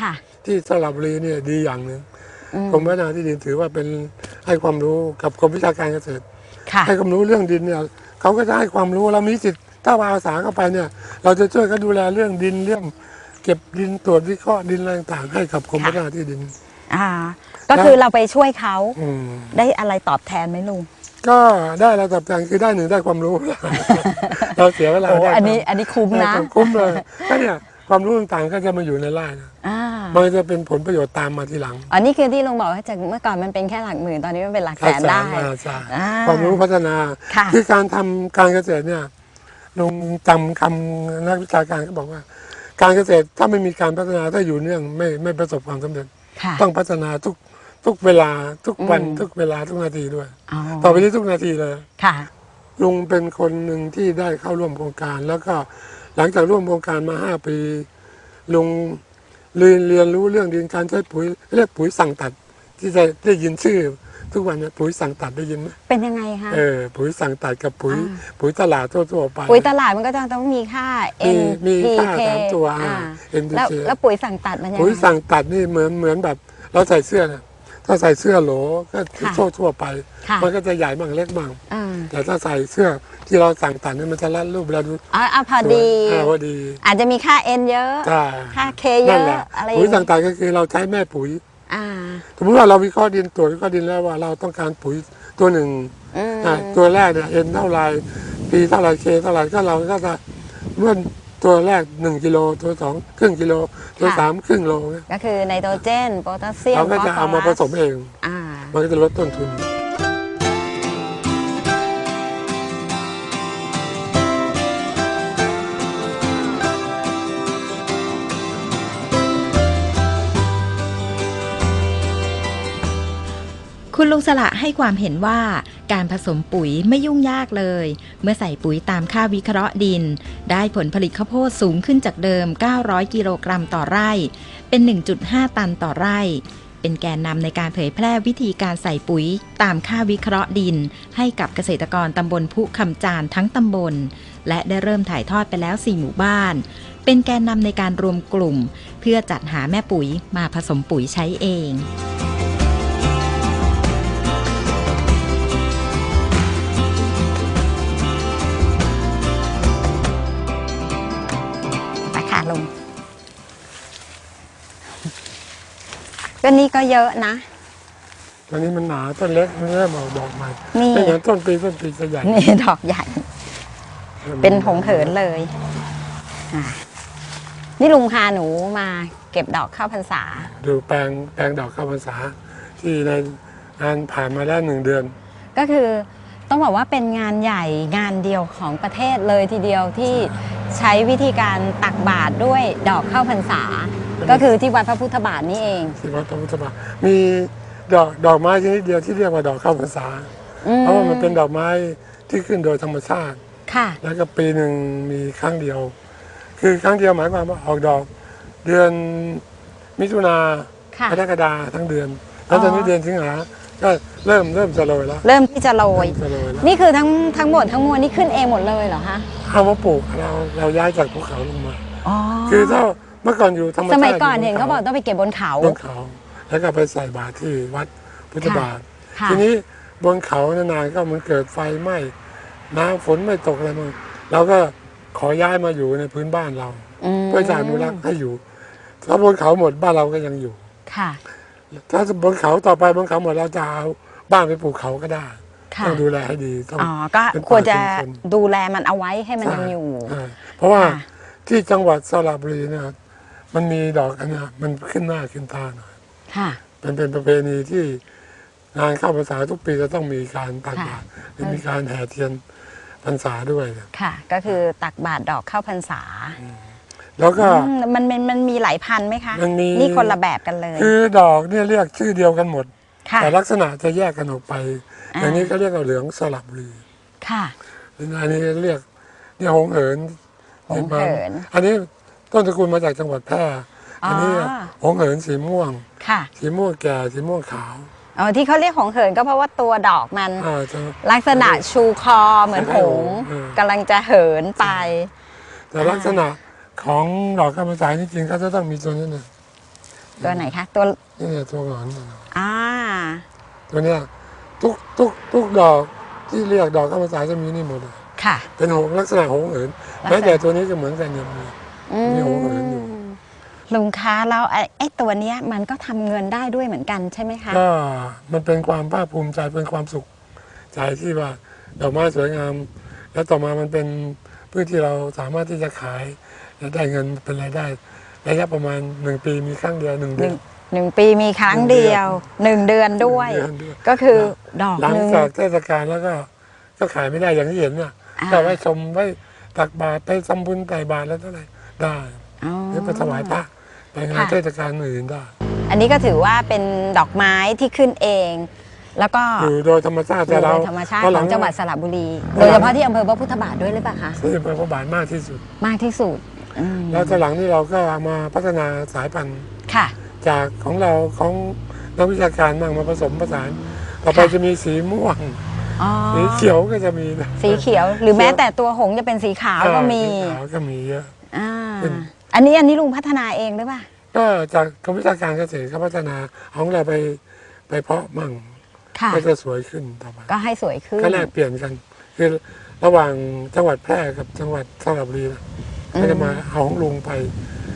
ค่ะที่สระบุรีเนี่ยดีอย่างหนึ่งอืมกรมพัฒนาที่ดินถือว่าเป็นให้ความรู้กับกรมวิชาการเกษตรค่ะให้ความรู้เรื่องดินเนี่ยเขาก็จะให้ความรู้เรามีสิทธิ์ถ้ามาอาสาเข้าไปเนี่ย เราจะช่วยกันดูแลเรื่องดินเรื่อง เก็บดินตรวจวิเคราะห์ดินอะไรต่างๆให้กับกรมค่ะพัฒนาที่ดิน อ่า ก็คือเราไปช่วยเขาอืมได้อะไรตอบแทนไหมลุงก็ได้ระดับอย่างคือได้หนึ่งได้ความรู้ เราเสียเวลาโอ้ได้อันนี้อันนี้คุ้มได้นะความคุ้มเลยก็เนี่ย ความรู้ต่างๆก็จะมาอยู่ในไร่นะอ่ามันจะเป็นผลประโยชน์ตามมาทีหลังอันนี้คือที่ลุงบอกว่าจากเมื่อก่อนมันเป็นแค่หลักหมื่นตอนนี้มันเป็นหลักแสนได้ อ่าใช่อ่าความรู้พัฒนาค่ะคือการทำการเกษตรเนี่ยลงจำคำนักวิชาการก็บอกว่า การเกษตรถ้าไม่มีการพัฒนาถ้าอยู่เนื่องไม่ไม่ประสบความสำเร็จ ค่ะ ต้องพัฒนาทุกทุกเวลาทุกวันอืม ทุกเวลาทุกนาทีด้วย อ๋อต่อไปนี้ทุกนาทีเลย ค่ะ ลุงเป็นคนหนึ่งที่ได้เข้าร่วมโครงการ แล้วก็ หลังจากร่วมโครงการมาห้าปีลุงเรียนเรียนรู้เรื่องดินการใช้ปุ๋ยเรียกปุ๋ยสั่งตัด ที่จะได้ยินชื่อ ทุกวันเนี่ยปุ๋ยสั่งตัดได้ยินไหมเป็นยังไงคะเออปุ๋ยสั่งตัดกับปุ๋ยอ่าปุ๋ยตลาดทั่วๆไปปุ๋ยตลาดมันก็จะต้องมีค่า มี N มี P ค่า K สามตัวอ่า NPK แล้วแล้วปุ๋ยสั่งตัดมันยังไงปุ๋ยสั่งตัดนี่เหมือนเหมือนแบบ เราใส่เสื้อนะ ถ้าใส่เสื้อโหลก็ค่ะทั่วทั่วๆไป ค่ะ มันก็จะใหญ่บ้างเล็กบ้างอ่าแต่ถ้าใส่เสื้อที่เราสั่งตัดนี่มันจะรัดรูปเราดูอ๋อเอาพอดี อ่าพอดีอาจจะมีค่า N เยอะ ใช่ค่า K เยนั่นอะแหละอะไรปุ๋ยอย่างสั่งเงี้ยตัดก็คือเราใช้แม่ปุ๋ย อ่า สมมติว่าเราวิเคราะห์ดินตรวจวิเคราะห์ดินแล้วว่าเราต้องการปุ๋ยตัวหนึ่งอืม อะตัวแรกเนี่ยเอ็นเท่าไรปีเท่าไรเคเท่าไรก็เราก็จะเมื่อ ตัวแรกหนึ่งกิโลตัวสองครึ่งกิโลตัวสามครึ่งโลเนี่ยก็คือไนโตรเจนโพแทสเซียมเราก็จะเอามาผสมเอง อ่า มันก็จะลดต้นทุน คุณลุงสละให้ความเห็นว่าการผสมปุ๋ยไม่ยุ่งยากเลย เมื่อใส่ปุ๋ยตามค่าวิเคราะห์ดิน ได้ผลผลิตข้าวโพดสูงขึ้นจากเดิม 900 กิโลกรัมต่อไร่ เป็น 1.5 ตันต่อไร่ เป็นแกนนำในการเผยแพร่วิธีการใส่ปุ๋ยตามค่าวิเคราะห์ดิน ให้กับเกษตรกรตำบลพุคำจานทั้งตำบล และได้เริ่มถ่ายทอดไปแล้ว 4 หมู่บ้าน เป็นแกนนำในการรวมกลุ่ม เพื่อจัดหาแม่ปุ๋ยมาผสมปุ๋ยใช้เอง ก็นี่ก็เยอะนะตอนนี้มันหนาต้นเล็กมันเริ่มออกดอกใหม่นี่ไม่เหมือนต้นปีต้นปีจะใหญ่นี่ดอกใหญ่ เป็นผงเหินเลยอะนี่ลุงพาหนูมาเก็บดอกข้าวพรรษา ดูแปลงแปลงดอกข้าวพรรษา ที่ในงานผ่านมาแล้วหนึ่งเดือน ก็คือต้องบอกว่าเป็นงานใหญ่งานเดียวของประเทศเลยทีเดียวที่ใช้วิธีการตักบาตรด้วยดอกข้าวพรรษา ก็คือที่วัดพระพุทธบาทนี่เองที่วัดพระพุทธบาทมีดอกดอกไม้ชนิดเดียวที่เรียกว่าดอกข้าวพรรษาอืเพราะว่ามันเป็นดอกไม้ที่ขึ้นโดยธรรมชาติค่ะแล้วก็ปีหนึ่งมีครั้งเดียว คือครั้งเดียวหมายความว่าออกดอก เดือนมิถุนาค่ะกรกฎาทั้งเดือน แล้วตอนนี้อ๋อเดือนสิงหาก็เริ่มเริ่มจะโรยแล้ว เริ่มที่จะโรยเริ่มจะโรยแล้วนี่คือทั้งทั้งหมดทั้งมวลนี่ขึ้นเองหมดเลยเหรอคะเอามาปลูกเราเราย้ายจากภูเขาลงมาอ๋อคือถ้า เมื่อก่อนอยู่ธรรมชาสติมัยก่อนบเห็นเขาบอกต้องไปเก็บบนเขาบนเขา แล้วก็ไปใส่บาตรที่วัดพุทธบาทค่ะทีนี้บนเขานานๆก็มันเกิดไฟไหม้น้ำฝนไม่ตกอะไรมันเราก็ขอย้ายมาอยู่ในพื้นบ้านเรามเพื่อจะอนุรักษ์ให้อยู่ถ้าบนเขาหมดบ้านเราก็ยังอยู่ ค่ะ ถ้าบนเขาต่อไปบนเขาหมดเราจะเอาบ้านไปปลูกเขาก็ได้ค่ะต้องดูแลให้ดีต้องอ๋อก็เป็นป่าควรจะชุมชนดูแลมันเอาไว้ให้มันใช่ยังอยู่ใช่เพราะว่าค่ะที่จังหวัดสระบุรีเนะครับ มันมีดอกอันเนี้ยมันขึ้นหน้าขึ้นตาหน่อยค่ะ เป็นเป็นประเพณีที่งานเข้าพรรษาทุกปีจะต้องมีการตักค่ะบาตรหรือมีการแห่เทียนพรรษาด้วยเนี่ย ค่ะ ก็คือตักบาตรดอกข้าวพรรษาแล้วก็อืมมันมันมันมีหลายพันไหมคะมันมี นี่คนละแบบกันเลย คือดอกเนี่ยเรียกชื่อเดียวกันหมด ค่ะ แต่ลักษณะจะแยกกันออกไป อ่า อย่างนี้ก็เรียกว่าเหลืองสลับบุรีค่ะ อันนี้เรียกเนี่ยหงเหินหงเหิน อันนี้ ต้นตระกูลมาจากจังหวัดแพร่อ๋ออัอันนี้หงเหินสีม่วง ค่ะสีม่วงแก่สีม่วงขาวอ๋อที่เขาเรียกของเหินก็เพราะว่าตัวดอกมัน อ่าจะ ลักษณะชูคอเหมือนหงส์เออ กำลังจะเหินไป แต่ลักษณะของดอกข้าวพรรษาจริงๆก็จะต้องมีตัวนี้หนึ่งตัวไหนคะ ตัวนี่ตัวหงอนอ่าตัวเนี้ยทุกทุกทุกดอกที่เรียกดอกข้าวภาษาจะมีนี่หมดเลยค่ะ เป็นหงลักษณะหงเหินลักษณะ แม้แต่ตัวนี้ก็เหมือนกันอย่างนี้อื มีหัวเหินอยู่ลุงคะแล้วไอ้ไอ้ตัวเนี้ยมันก็ทำเงินได้ด้วยเหมือนกันใช่ไหมคะก็มันเป็นความภาคภูมิใจเป็นความสุขใจที่ว่าดอกไม้สวยงาม แล้วต่อมามันเป็นพืชที่เราสามารถที่จะขายและได้เงินเป็นรายได้ระยะประมาณหนึ่งปีมีครั้งเดียวหนึ่งหเดืนึ่องน หนึ่งปีมีครั้งเดียวหนึ่งเดือนด้วย หนึ่งเดือนด้วย ก็คือดอกหลังหนึ่ง จากเทศกาลแล้วก็ก็ขายไม่ได้อย่างที่เห็นน่ะอ่า ก็ไว้ชมไว้ตักบาตรไปทำบุญใส่บาตรแล้วเท่าไหร่ ได้อ๋อหรือไปถวายพระไปงานค่ะเทศกาลอื่นได้ อันนี้ก็ถือว่าเป็นดอกไม้ที่ขึ้นเอง แล้วก็อยู่โดยธรรมชาติอแต่ยู่เราในธรรมชาติพอขหลัองจังหวัดสระบุรี โดยเฉพาะที่อำเภอพระพุทธบาทด้วยหรือเปล่าคะที่เป็นพระบาทมากที่สุด มากที่สุดอืมแล้วตอนหลังนี่เราก็เอามาพัฒนาสายพันธุ์ค่ะ จากของเราของนักวิชาการบ้างมาผสมผสาน ต่อไปค่ะจะมีสีม่วงอ๋อสีเขียวก็จะมีนะสีเขียว หรือแม้แต่ตัวหงส์จะเป็นสีขาวก็มีสีขาวก็มีเยอะ อ่าเป็นอันนี้อันนี้ลุงพัฒนาเองหรือเปล่าก็จากกรมวิชาการเกษตรเขาพัฒนาของเราไปไปเพาะมั่งค่ะก็จะสวยขึ้นต่อไปก็ให้สวยขึ้น ก็แลกเปลี่ยนกัน คือระหว่างจังหวัดแพร่กับจังหวัดสระบุรีนะก็จะมาเอาของลุงไป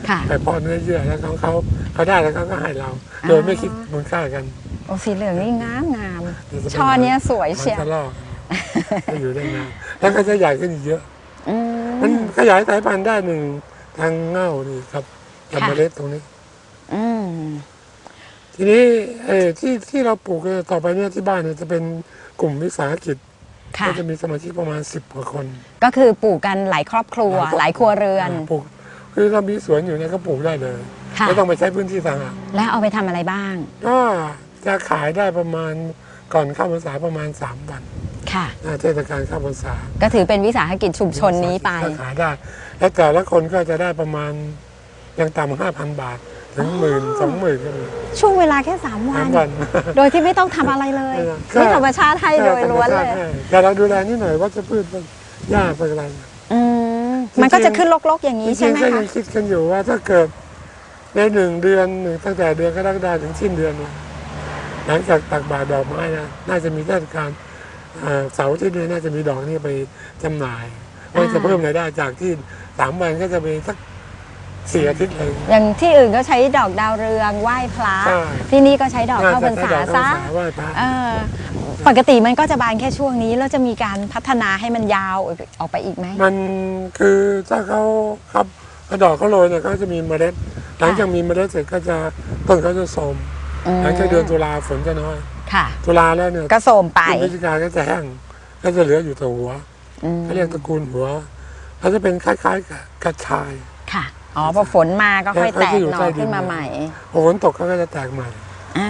ค่ะ ไปเพาะเนื้อเยื่อแล้วของเขาเขาได้แล้วเขาก็ให้เรา โดยไม่คิดมูลค่ากันโอ้สีเหลืองนี่งามงามเดี๋ยวจะเป็นช่อเนี้ยสวยมันเชียวจะลอกก็อยู่ได้นานแล้วก็จะใหญ่ขึ้นอีกเยอะอืมันมขยายสายพันธุ์ได้หนึ่ง ทางเง่านี่ครับกับค่ะเมล็ดตรงนี้ อืมทีนี้เออที่ที่เราปลูกเนี่ยต่อไปเนี่ยที่บ้านเนี่ยจะเป็นกลุ่มวิสาหกิจค่ะก็จะมีสมาชิกประมาณสิบกว่าคน ก็คือปลูกกันหลายครอบครัว หลายครัวเรือนาปลูกคือถ้ามีสวนอยู่เนี่ยก็ปลูกได้เลยค่ะไม่ต้องไปใช้พื้นที่ต่างหากแล้วเอาไปทำอะไรบ้าง ก็จะขายได้ประมาณก่อนเข้าพรรษาประมาณสามวัน ค่ะหน้าเทศกาลเข้าพรรษา ก็ถือเป็นวิสาหกิจชุมชนนี้ไปก็ขายได้ แล้วแต่ละคนก็จะได้ประมาณยังต่ำห้าพันบาท ถึงหมื่นสองหมื่นก็มีช่วงเวลาแค่สามวัสานมวันโดยที่ไม่ต้องทำอะไรเลยก็นี่ธรรมชาติให้โดยล้วนเลยใช่แต่เราดูแลนิดหน่อยว่าจะพืชมันหญ้าเป็นอะไรอืมมันก็จะขึ้นลกๆอย่างจนี้ริใช่งไหมๆก็คะยังคิดกันอยู่ว่าถ้าเกิดในหนึ่งเดือนหนึ่งตั้งแต่เดือนกรกฎาคมถึงสิ้นเดือนเนี่ยหลังจากตักบาตรดอกไม้นะน่าจะมีเทศกาล เอ่อเสาร์ที่นี้น่าจะมีดอกนี้ไปจำหน่ายก็จะเพิ่มรายได้จากที่สามวันก็จะมีสักสี่อาทิตย์เลยอย่างที่อื่นก็ใช้ดอกดาวเรืองไหว้พระใช่ที่นี่ก็ใช้ดอกเข้าพรรษาน่จะซะใช้ดอกเข้าพรรษาไหว้พระเออปกติมันก็จะบานแค่ช่วงนี้แล้วจะมีการพัฒนาให้มันยาวออกไปอีกไหมมันคือถ้าเขาครับเขาดอกเขาโรยเนี่ยเขาจะมีเมล็ดหลังจากมีเมล็ดเสร็จก็จะต้นเขาจะโทรมมหลังจากเดือนตุลาฝนจะน้อย ค่ะ ตุลาแล้วเนี่ยก็โสมไปพฤศจิกาก็จะแห้งก็จะเหลืออยู่แต่หัวอืม เขาเรียกตระกูลหัวเขาจะเป็นคล้ายๆกับกระชาย ค่ะ อ๋อพอฝนมาก็ค่อยแตกหน่อขึ้นมาใหม่พอฝนตกเขาก็จะแตกใหม่ อ่า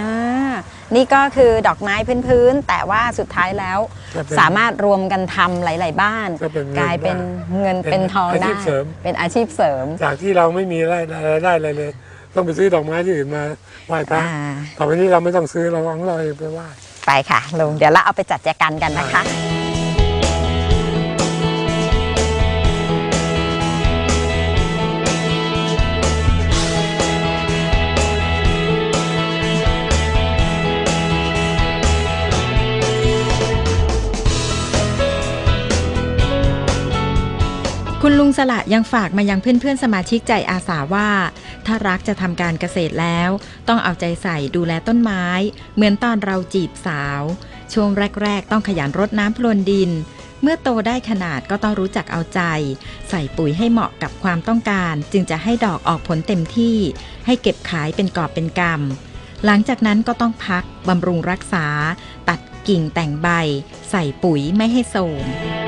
นี่ก็คือดอกไม้พื้นๆ แต่ว่าสุดท้ายแล้วก็เป็นสามารถรวมกันทำหลาย ๆ บ้าน ก็เป็นเงินกลายเป็นได้เงินเป็เป็นนทองอาชีได้ พเสริม เป็นอาชีพเสริม จากที่เราไม่มีรายรายได้อะไรเลย ต้องไปซื้อดอกไม้ที่อื่นมาไหว้พระอ่าต่อไปนี้เราไม่ต้องซื้อเราเอาของเราเองไปไหว้ ไปค่ะลุงเดี๋ยวเราเอาไปจัดแจกันกันนะคะ คุณลุงสละยังฝากมายังเพื่อนๆ สมาชิกใจอาสาว่า ถ้ารักจะทำการเกษตรแล้ว ต้องเอาใจใส่ดูแลต้นไม้ เหมือนตอนเราจีบสาว ช่วงแรก ๆ ต้องขยันรดน้ำพรวนดิน เมื่อโตได้ขนาดก็ต้องรู้จักเอาใจ ใส่ปุ๋ยให้เหมาะกับความต้องการ จึงจะให้ดอกออกผลเต็มที่ ให้เก็บขายเป็นกอบเป็นกำหลังจากนั้นก็ต้องพักบำรุงรักษา ตัดกิ่งแต่งใบ ใส่ปุ๋ยไม่ให้โทรม